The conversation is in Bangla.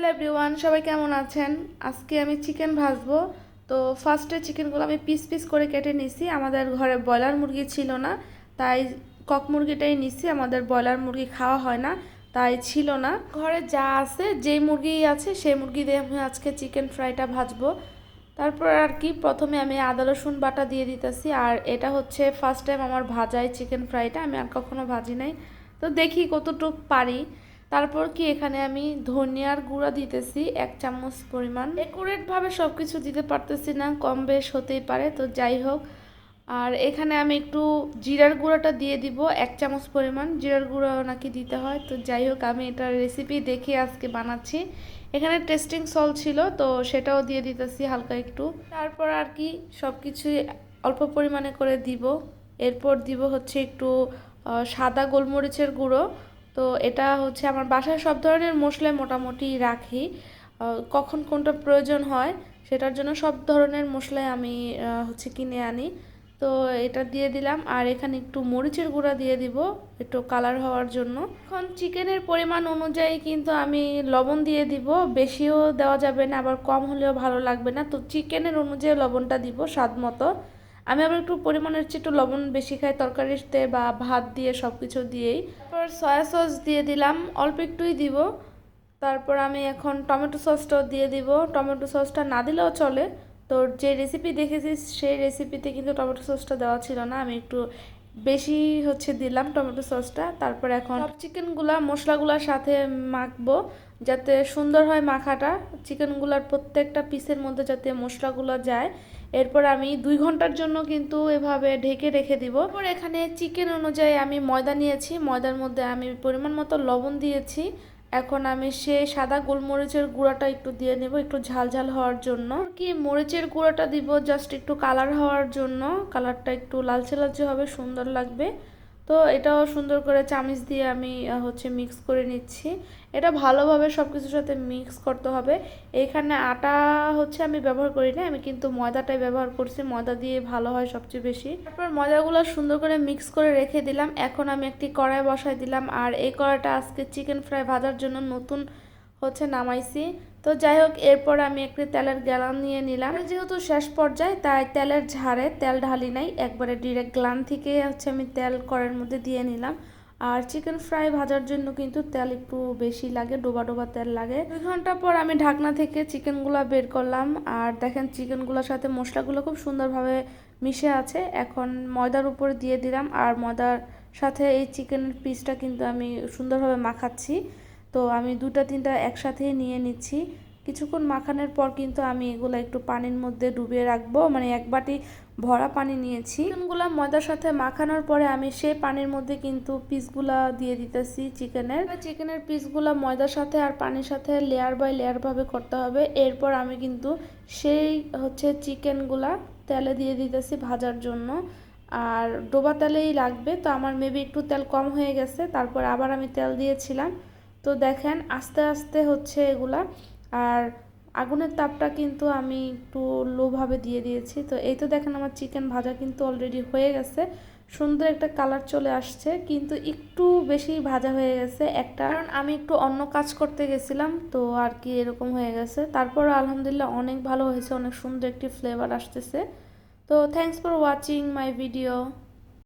হ্যালো এভরিওয়ান, সবাই কেমন আছেন? আজকে আমি চিকেন ভাজবো। তো ফার্স্টে চিকেনগুলো আমি পিস পিস করে কেটে নিছি। আমাদের ঘরে ব্রয়লার মুরগি ছিল না, তাই কক মুরগিটাই নিছি। আমাদের ব্রয়লার মুরগি খাওয়া হয় না, তাই ছিল না। ঘরে যা আছে, যেই মুরগি আছে, সেই মুরগি দিয়ে আমি আজকে চিকেন ফ্রাইটা ভাজবো। তারপর আর কি, প্রথমে আমি আদা, রসুন বাটা দিয়ে দিতেছি। আর এটা হচ্ছে ফার্স্ট টাইম আমার ভাজাই চিকেন ফ্রাইটা। আমি আর কখনো ভাজি নাই। তো দেখি কতটুক পারি। তারপর কি এখানে আমি ধনিয়ার গুঁড়া দিতেছি, এক চামচ পরিমাণ। একুরেটভাবে সব কিছু দিতে পারতেছি না, কম বেশ হতেই পারে, তো যাই হোক। আর এখানে আমি একটু জিরার গুঁড়োটা দিয়ে দিব, এক চামচ পরিমাণ। জিরার গুঁড়ো নাকি দিতে হয়, তো যাই হোক, আমি এটা রেসিপি দেখে আজকে বানাচ্ছি। এখানে টেস্টিং সল ছিল, তো সেটাও দিয়ে দিতেছি হালকা একটু। তারপর আর কি সব কিছুই অল্প পরিমাণে করে দিব। এরপর দিব হচ্ছে একটু সাদা গোলমরিচের গুঁড়ো। তো এটা হচ্ছে আমার বাসায় সব ধরনের মশলা মোটামুটি রাখি। কখন কোনটা প্রয়োজন হয় সেটার জন্য সব ধরনের মশলাই আমি হচ্ছে কিনে আনি। তো এটা দিয়ে দিলাম আর এখানে একটু মরিচের গুঁড়া দিয়ে দিব একটু কালার হওয়ার জন্য। এখন চিকেনের পরিমাণ অনুযায়ী কিন্তু আমি লবণ দিয়ে দিব, বেশিও দেওয়া যাবে না, আবার কম হলেও ভালো লাগবে না। তো চিকেনের অনুযায়ী লবণটা দিব স্বাদ মতো। আমি আবার একটু পরিমাণের চেয়ে একটু লবণ বেশি খাই তরকারিতে বা ভাত দিয়ে সব কিছু দিয়েই। তারপর সয়া সস দিয়ে দিলাম, অল্প একটুই দিব। তারপর আমি এখন টমেটো সসটাও দিয়ে দিব। টমেটো সসটা না দিলেও চলে। তো যে রেসিপি দেখেছি সেই রেসিপিতে কিন্তু টমেটো সসটা দেওয়া ছিল না। আমি একটু বেশি হচ্ছে দিলাম টমেটো সসটা তারপর এখন চিকেনগুলা মশলাগুলোর সাথে মাখবো, যাতে সুন্দর হয় মাখাটা। চিকেনগুলার প্রত্যেকটা পিসের মধ্যে যাতে মশলাগুলো যায়। এরপর আমি দুই ঘণ্টার জন্য কিন্তু এভাবে ঢেকে রেখে দিব। এরপর এখানে চিকেন অনুযায়ী আমি ময়দা নিয়েছি। ময়দার মধ্যে আমি পরিমাণ মতো লবণ দিয়েছি। এখন আমি সে সাদা গোলমরিচের গুঁড়াটা একটু দিয়ে নেব, একটু ঝাল ঝাল হওয়ার জন্য। কি মরিচের গুঁড়াটা দিব জাস্ট একটু কালার হওয়ার জন্য। কালারটা একটু লালচে লালচে হবে, সুন্দর লাগবে। তো এটাও সুন্দর করে চামিচ দিয়ে আমি হচ্ছে মিক্স করে নিচ্ছি। এটা ভালোভাবে সব কিছুর সাথে মিক্স করতে হবে। এইখানে আটা হচ্ছে আমি ব্যবহার করি না আমি কিন্তু ময়দাটাই ব্যবহার করছি। ময়দা দিয়ে ভালো হয় সবচেয়ে বেশি। তারপর ময়দাগুলো সুন্দর করে মিক্স করে রেখে দিলাম। এখন আমি একটি কড়াই বসাই দিলাম। আর এই কড়াইটা আজকে চিকেন ফ্রাই ভাজার জন্য নতুন হচ্ছে নামাইছি। তো যাই হোক, এরপর আমি একটি তেলের গ্যালান নিয়ে নিলাম। যেহেতু শেষ পর্যায়ে, তাই তেলের ঝাড়ে তেল ঢালি নাই। একবারে ডিরেক্ট গ্লান থেকে হচ্ছে আমি তেল কড়াইয়ের মধ্যে দিয়ে নিলাম। আর চিকেন ফ্রাই ভাজার জন্য কিন্তু তেল একটু বেশি লাগে, ডোবা ডোবা তেল লাগে। দুই ঘণ্টা পর আমি ঢাকনা থেকে চিকেনগুলো বের করলাম। আর দেখেন চিকেনগুলোর সাথে মশলাগুলো খুব সুন্দরভাবে মিশে আছে। এখন ময়দার উপরে দিয়ে দিলাম। আর ময়দার সাথে এই চিকেনের পিসটা কিন্তু আমি সুন্দরভাবে মাখাচ্ছি। তো আমি দুটা, তিনটা একসাথেই নিয়ে নিচ্ছি। কিছুক্ষণ মাখানোর পর কিন্তু আমি এগুলো একটু পানির মধ্যে ডুবিয়ে রাখব। মানে এক বাটি ভরা পানি নিয়েছি। চিকেনগুলো ময়দার সাথে মাখানোর পরে আমি সেই পানির মধ্যে কিন্তু পিসগুলা দিয়ে দিতেছি চিকেনের। চিকেনের পিসগুলা ময়দার সাথে আর পানির সাথে লেয়ার বাই লেয়ার ভাবে করতে হবে। এরপর আমি কিন্তু সেই হচ্ছে চিকেনগুলা তেলে দিয়ে দিতেছি ভাজার জন্য। আর ডোবা তেলেই লাগবে। তো আমার মেবি একটু তেল কম হয়ে গেছে। তারপর আবার আমি তেল দিয়েছিলাম। তো দেখেন আস্তে আস্তে হচ্ছে এগুলা। আর আগুনের তাপটা কিন্তু আমি একটু লোভাবে দিয়ে দিয়েছি। তো এই তো দেখেন আমার চিকেন ভাজা কিন্তু অলরেডি হয়ে গেছে। সুন্দর একটা কালার চলে আসছে, কিন্তু একটু বেশি ভাজা হয়ে গেছে একটা। কারণ আমি একটু অন্য কাজ করতে গেছিলাম, তো আর কি এরকম হয়ে গেছে। তারপর আলহামদুলিল্লাহ অনেক ভালো হয়েছে, অনেক সুন্দর একটি ফ্লেভার আসতেছে। তো thanks for watching my video